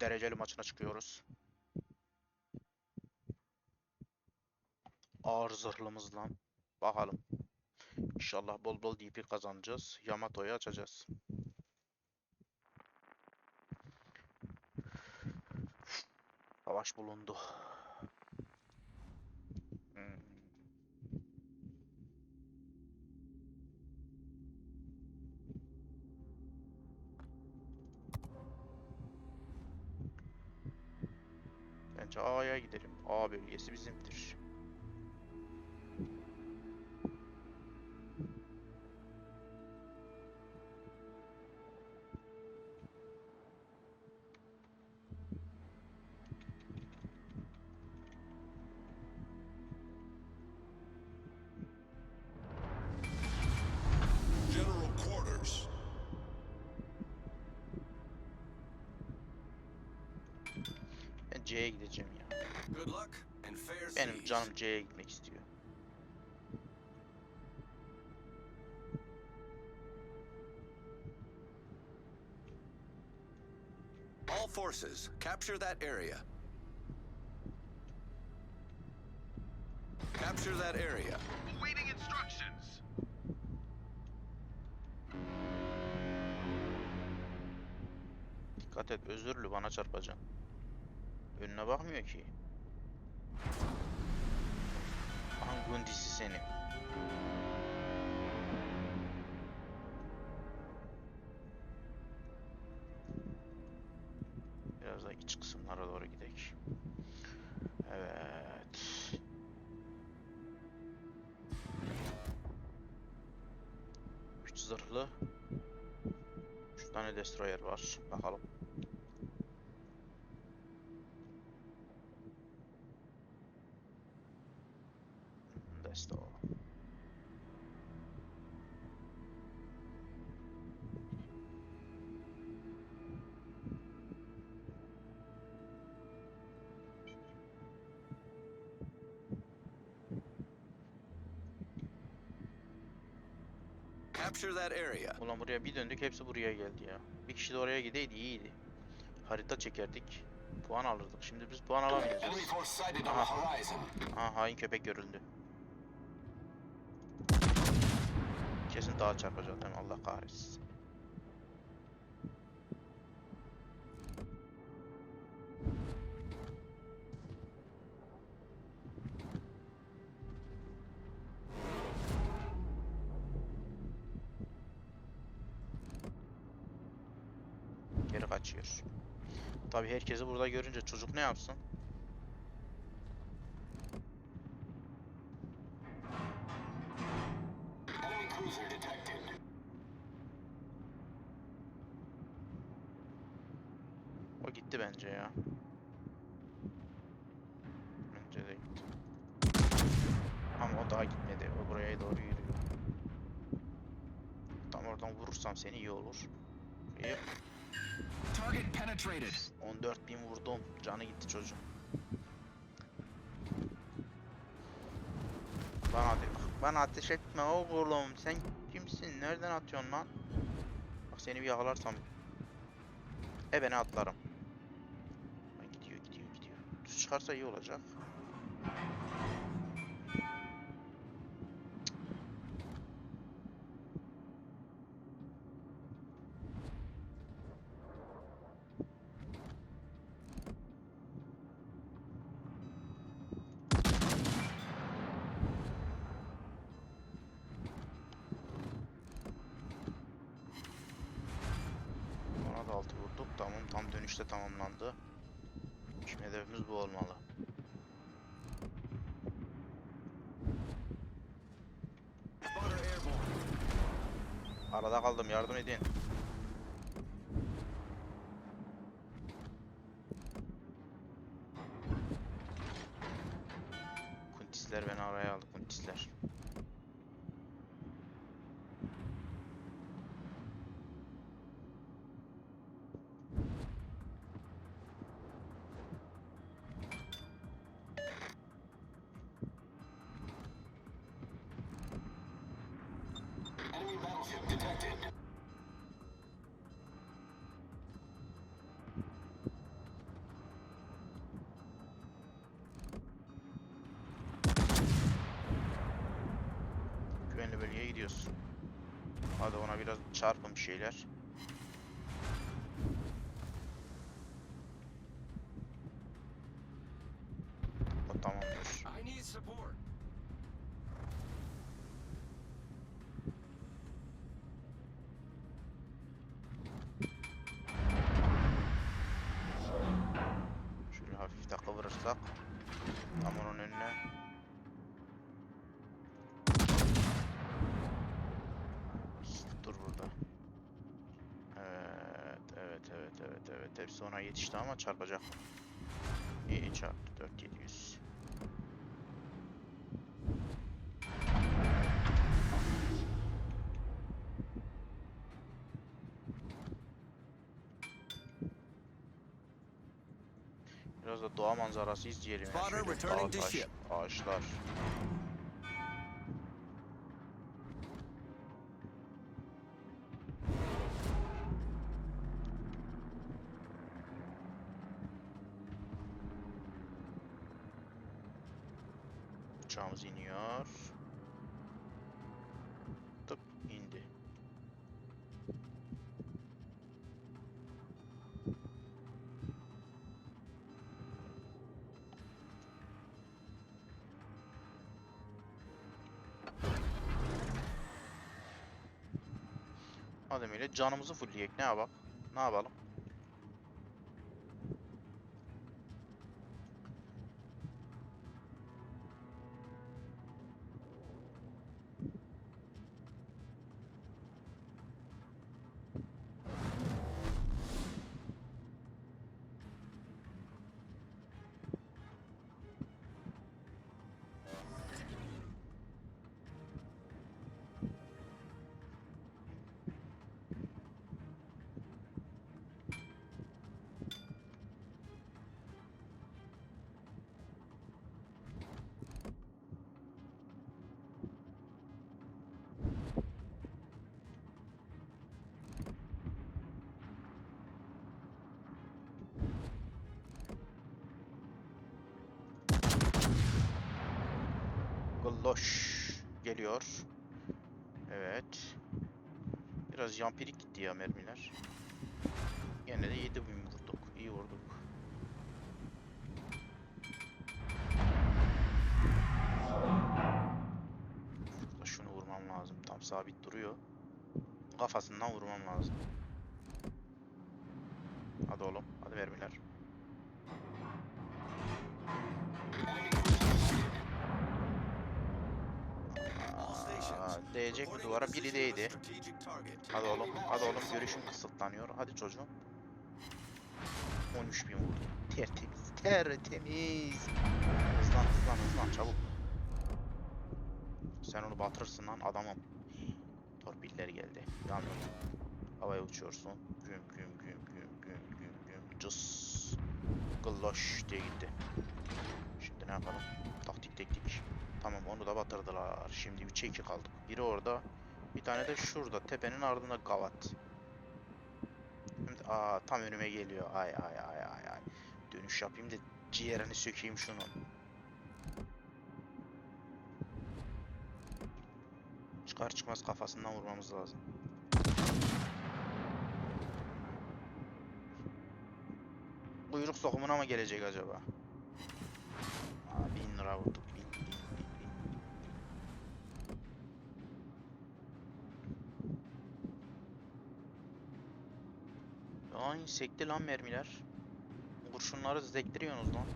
dereceli maçına çıkıyoruz. Ağır zırhlımızla. Bakalım. İnşallah bol bol DP kazanacağız. Yamato'yu açacağız. Savaş bulundu. A'ya gidelim. A bölgesi bizimdir. C'ye gideceğim ya. Benim canım C'ye gitmek istiyor. All forces, capture that area. Capture that area. Awaiting instructions. Dikkat et özürlü bana çarpacaksın. Önüne bakmıyor ki. Angundisi seni. Biraz da iç kısımlara doğru gidelim. Evet. Üç zırhlı. Üç tane destroyer var. Bakalım. Capture that area. Ulan buraya bir döndük hepsi buraya geldi ya. Bir kişi de oraya gideydi iyiydi. Harita çekerdik. Puan alırdık. Şimdi biz puan alamayacağız. Aha. the horizon. Aha hain köpek görüldü. Kesin daha çarpacak değil mi? Allah kahretsin. Geri kaçıyor. Tabi herkesi burada görünce çocuk ne yapsın? O gitti bence ya. Bence de gitti. Ama o daha gitmedi. O buraya doğru yürüyor. Tam oradan vurursam seni iyi olur. İyi. Target penetrated. 14 bin vurdum. Canı gitti çocuğun. Bana ate bana ateş etme oğlum. Sen kimsin? Nereden atıyorsun lan? Bak seni bir yakalarsam. E beni atlarım. Gidiyor gidiyor gidiyor. Düz çıkarsa iyi olacak. Ona da altı vurduk. Tamam tam dönüşte tamamlandı. Şimdi hedefimiz bu olmalı. Arada kaldım yardım edin. Güvenli bölgeye gidiyoruz. Hadi ona biraz çarpın bir şeyler. Kıvırırsak tam onun önüne dur burada. Evet, evet, evet, evet, evet. Hepsi ona yetişti ama çarpacak. İyi çarptı. 4700. Biraz da doğa manzarası izleyelim. ya. Spotter Şöyle dağ, taş, ağaçlar. Uçağımız iniyor. Ademiyle canımızı fullleyek ne yapalım? Ne yapalım? Golloş geliyor. Evet. Biraz yampirik gitti ya mermiler. Yine de 7000 vurduk. İyi vurduk. Şunu vurmam lazım. Tam sabit duruyor. Kafasından vurmam lazım. Hadi oğlum. Hadi mermiler. Aa, değecek reporting duvara biri değdi. Hadi oğlum, hadi oğlum görüşüm kısıtlanıyor. Hadi çocuğum. 13 bin vurdu. Tertemiz, tertemiz. Hızlan, hızlan, hızlan çabuk. Sen onu batırırsın lan adamım. Torpiller geldi. Yandım. Havaya uçuyorsun. Güm güm güm güm güm güm güm. Cıs. Gılloş diye gitti. Şimdi ne yapalım? Taktik teknik. Tamam onu da batırdılar. Şimdi 3'e 2 kaldık. Biri orada. Bir tane de şurada tepenin ardında gavat. Şimdi, aa tam önüme geliyor. Ay ay ay ay ay. Dönüş yapayım da ciğerini sökeyim şunu. Çıkar çıkmaz kafasından vurmamız lazım. Kuyruk sokumuna mı gelecek acaba? Ay sekti lan mermiler. Kurşunları zektiriyorsunuz lan.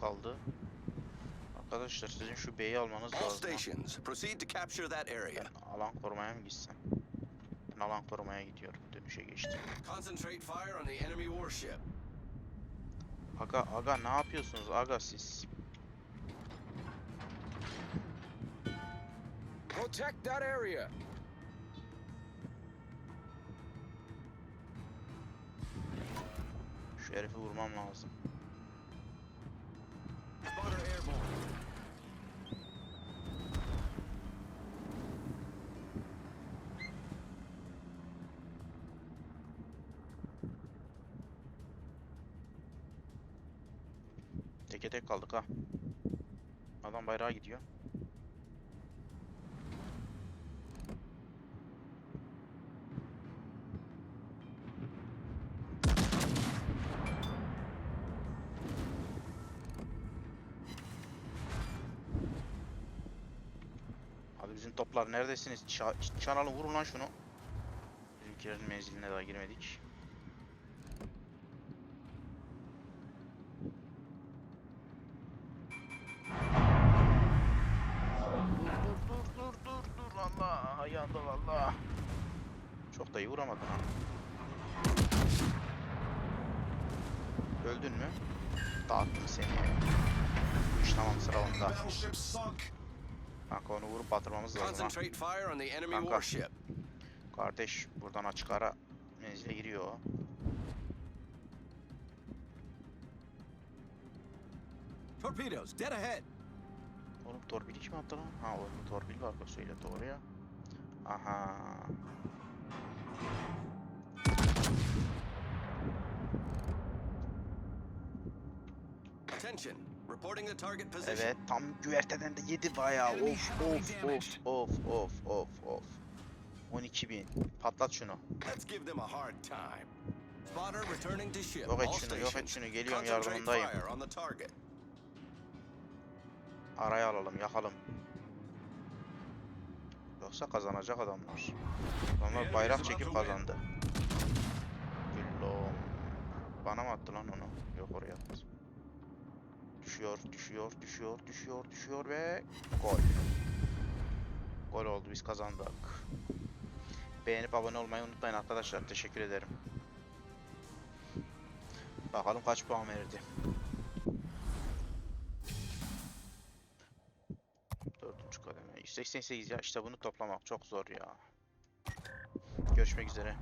Kaldı. Arkadaşlar sizin şu B'yi almanız lazım. stations. Proceed to capture that area. Alan korumaya mı gitsem? Ben alan korumaya gidiyorum. Dönüşe geçtim. Concentrate fire on the enemy warship. Aga aga ne yapıyorsunuz aga siz? Protect that area. Şu herifi vurmam lazım. Teke tek kaldık ha. Adam bayrağa gidiyor. Hadi bizim toplar neredesiniz? Ça çanalı vurun lan şunu. Bizimkilerin menziline daha girmedik. Öldün mü? Dağıttım seni. Bu iş tamam sıra onda. Battleship sunk. Kanka onu vurup batırmamız lazım ha. Kanka. Kardeş buradan açık ara menzile giriyor. Torpedoes, dead ahead. Oğlum torpil kim attı lan? Ha o torpil var söyle doğru ya. Aha. Evet tam güverteden de yedi bayağı. Of of of of of of of. 12.000. Patlat şunu. Yok et şunu, yok et şunu. Geliyorum yardımındayım. Araya alalım, yakalım. Yoksa kazanacak adamlar. Adamlar bayrak çekip kazandı. Güllom. Bana mı attı lan onu? Yok oraya atmaz. Düşüyor, düşüyor, düşüyor, düşüyor, düşüyor ve gol. Gol oldu, biz kazandık. Beğenip abone olmayı unutmayın arkadaşlar. Teşekkür ederim. Bakalım kaç puan verdi. 188 ya işte bunu toplamak çok zor ya. Görüşmek üzere.